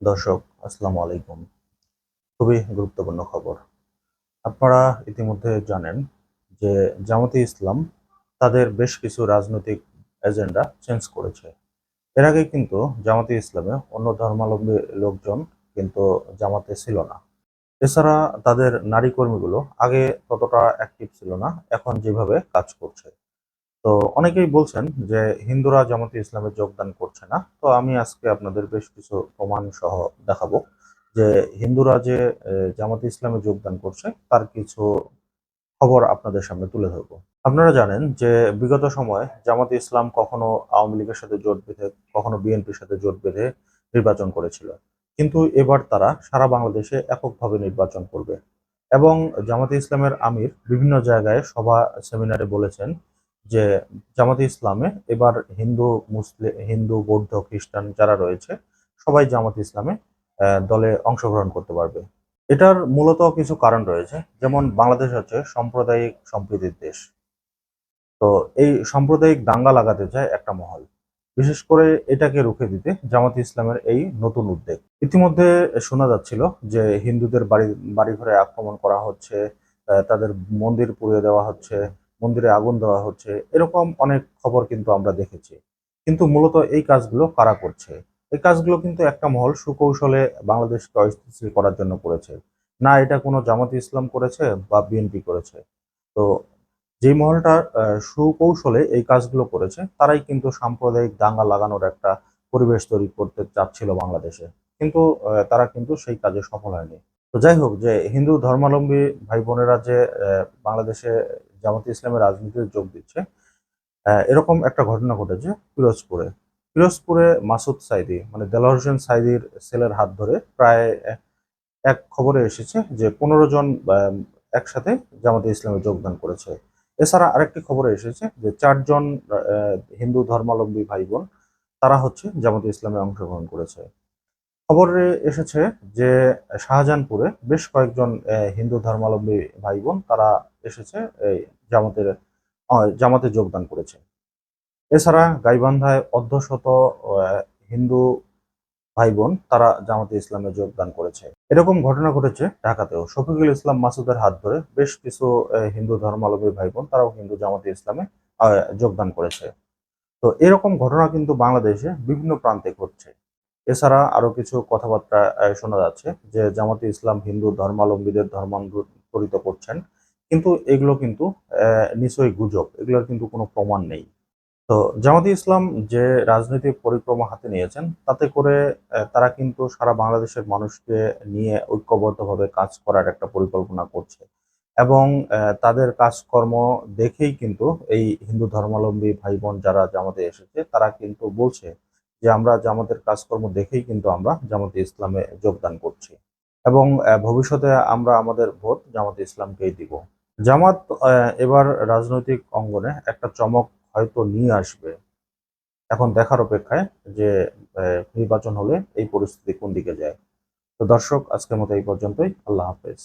দর্শক, আসসালামু আলাইকুম। খুবই গুরুত্বপূর্ণ খবর। আপনারা ইতিমধ্যে জানেন যে জামাতে ইসলাম তাদের বেশ কিছু রাজনৈতিক এজেন্ডা চেঞ্জ করেছে। এর আগে কিন্তু জামাতে ইসলামে অন্য ধর্মাবলম্বী লোকজন কিন্তু জামাতে ছিল না। এছাড়া তাদের নারী কর্মীগুলো আগে ততটা অ্যাক্টিভ ছিল না, এখন যেভাবে কাজ করছে। তো অনেকেই বলছেন যে হিন্দুরা জামাতে ইসলামে যোগদান করছে না। তো আমি আজকে আপনাদের বেশ কিছু প্রমাণ সহ দেখাবো যে হিন্দুরা যে জামাতে ইসলামে যোগদান করছে, তার কিছু খবর আপনাদের সামনে তুলে ধরবো। আপনারা জানেন যে বিগত সময়ে জামাতে ইসলাম কখনো আওয়ামী লীগের সাথে জোট বেঁধে, কখনো বিএনপির সাথে জোট বেঁধে নির্বাচন করেছিল। কিন্তু এবার তারা সারা বাংলাদেশে এককভাবে নির্বাচন করবে। এবং জামাতে ইসলামের আমির বিভিন্ন জায়গায় সভা, সেমিনারে বলেছেন যে জামাতে ইসলামে এবার হিন্দু, মুসলিম, হিন্দু, বৌদ্ধ, খ্রিস্টান যারা রয়েছে, সবাই জামাতে ইসলামে দলে অংশগ্রহণ করতে পারবে। এটার মূলত কিছু কারণ রয়েছে। যেমন বাংলাদেশ হচ্ছে সাম্প্রদায়িক সম্প্রীতির দেশ। তো এই সাম্প্রদায়িক দাঙ্গা লাগাতে চায় একটা মহল। বিশেষ করে এটাকে রুখে দিতে জামাতে ইসলামের এই নতুন উদ্যোগ। ইতিমধ্যে শোনা যাচ্ছিল যে হিন্দুদের বাড়ি, বাড়িঘরে আক্রমণ করা হচ্ছে তাদের মন্দির পুড়িয়ে দেওয়া হচ্ছে মন্দিরে আগুন দেওয়া হচ্ছে, এরকম অনেক খবর কিন্তু আমরা দেখেছি। কিন্তু মূলত এই কাজগুলো কারা করছে? এই কাজগুলো কিন্তু একটা মহল সুকৌশলে বাংলাদেশকে অস্থিতিশীল করার জন্য করেছে। না, এটা কোনো জামাত ইসলাম করেছে বা বিএনপি করেছে। তো যে মহলটা সুকৌশলে এই কাজগুলো করেছে, তারাই কিন্তু সাম্প্রদায়িক দাঙ্গা লাগানোর একটা পরিবেশ তৈরি করতে চাচ্ছিল বাংলাদেশে। কিন্তু তারা কিন্তু সেই কাজে সফল হয়নি। তো যাই হোক, যে হিন্দু ধর্মাবলম্বী ভাই বোনেরা যে বাংলাদেশে জামাতে ইসলামের রাজনীতিতে যোগ দিচ্ছে। এরকম একটা ঘটনা ঘটেছে পিরোজপুরে। পিরোজপুরে মাসুদ সাইদি মানে দেলোয়ার হোসেন সাইদির ছেলের হাত ধরে প্রায় এক- খবরে এসেছে যে পনেরো জন একসাথে জামাতে ইসলামে যোগদান করেছে। এছাড়া আরেকটি খবরে এসেছে যে চারজন হিন্দু ধর্মাবলম্বী ভাই বোন তারা হচ্ছে জামাতে ইসলামে অংশগ্রহণ করেছে। খবরে এসেছে যে শাহজাহানপুরে বেশ কয়েকজন হিন্দু ধর্মাবলম্বী ভাই বোন তারা এসেছে এই জামাতের জামাতে যোগদান করেছে এছাড়া গাইবান্ধায় অর্ধশত হিন্দু ভাই বোন তারা জামাতে ইসলামে যোগদান করেছে। এরকম ঘটনা ঘটেছে ঢাকাতেও। শফিকুল ইসলাম মাসুদের হাত ধরে বেশ কিছু হিন্দু ধর্মাবলম্বী ভাই বোন তারাও কিন্তু জামাতে ইসলামে যোগদান করেছে। তো এরকম ঘটনা কিন্তু বাংলাদেশে বিভিন্ন প্রান্তে ঘটছে। এছাড়া আরও কিছু কথাবার্তা শোনা যাচ্ছে যে জামাতে ইসলাম হিন্দু ধর্মাবলম্বীদের ধর্মান্তরিত করছেন। কিন্তু এগুলো কিন্তু নিশ্চয়ই গুজব। এগুলোর কিন্তু কোনো প্রমাণ নেই। তো জামাতে ইসলাম যে রাজনৈতিক পরিক্রমা হাতে নিয়েছেন, তাতে করে তারা কিন্তু সারা বাংলাদেশের মানুষকে নিয়ে ঐক্যবদ্ধভাবে কাজ করার একটা পরিকল্পনা করছে। এবং তাদের কাজকর্ম দেখেই কিন্তু এই হিন্দু ধর্মাবলম্বী ভাই বোন যারা জামাতে এসেছে, তারা কিন্তু বলছে যে আমরা জামাতের কাজকর্ম দেখেই কিন্তু আমরা জামাতে ইসলামে যোগদান করছি। এবং ভবিষ্যতে আমরা আমাদের ভোট জামাতে ইসলামকেই দিব। জামাত এবার রাজনৈতিক অঙ্গনে একটা চমক হয়তো নিয়ে আসবে। এখন দেখার অপেক্ষায় যে নির্বাচন হলে এই পরিস্থিতি কোন দিকে যায়। তো দর্শক, আজকের মতো এই পর্যন্তই। আল্লাহ হাফেজ।